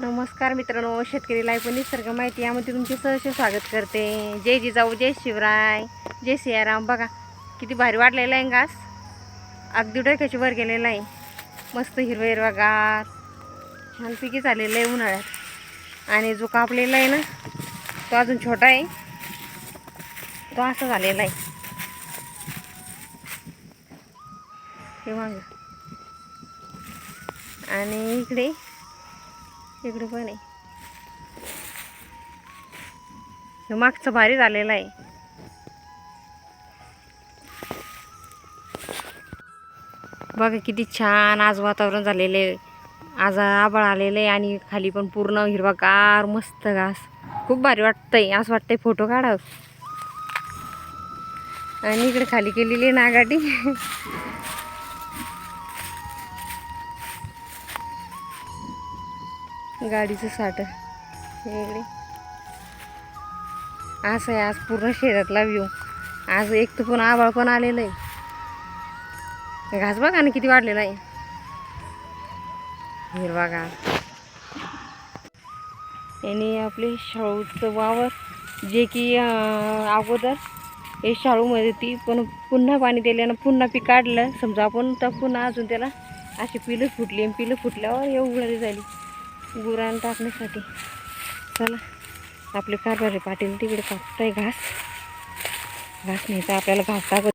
नमस्कार मित्रांनो शेतकरी लाईफ निसर्ग माहिती यामध्ये तुमचे सहर्ष स्वागत करते. जय जिजाऊ जय शिवराय जय सियाराम. बघा किती भारी वाढलेला आहे घास. अगदी डोक्याची वर गेलेला आहे. मस्त हिरवा हिरवागार छानपैकी झालेलं आहे उन्हाळ्यात. आणि जो कापलेला आहे ना तो अजून छोटा आहे. तो असा झालेला आहे. आणि इकडे इकडे पण आहे. हे मागचं भारी झालेलं आहे. बघा किती छान आज वातावरण झालेलं आहे. आज आबळ आलेलं आहे आणि खाली पण पूर्ण हिरवागार मस्त घास. खूप भारी वाटतंय असं वाटतंय फोटो काढावं. आणि इकडे खाली केलेली आहे नागाटी. गाडीचं साठ. इकडे असं आहे आज पूर्ण शेतातला व्ह्यू आज एक तर पण आबाळ पण आलेलं आहे. घास बघा ना किती वाढलेला आहे. हिरवा घास याने आपले शाळूचं वावर जे की अगोदर हे शाळूमध्ये ती पण पुन्हा पाणी दिल्यानं पुन्हा पीक काढलं. समजा आपण तर पुन्हा अजून त्याला अशी पिलं फुटली आणि पिलं फुटल्यावर हे उघडली झाली. गुरान टाकण्यासाठी. चला आपले कारभारी पाटील तिकडे कापताय घास. घास नाही तर आपल्याला घास टाकत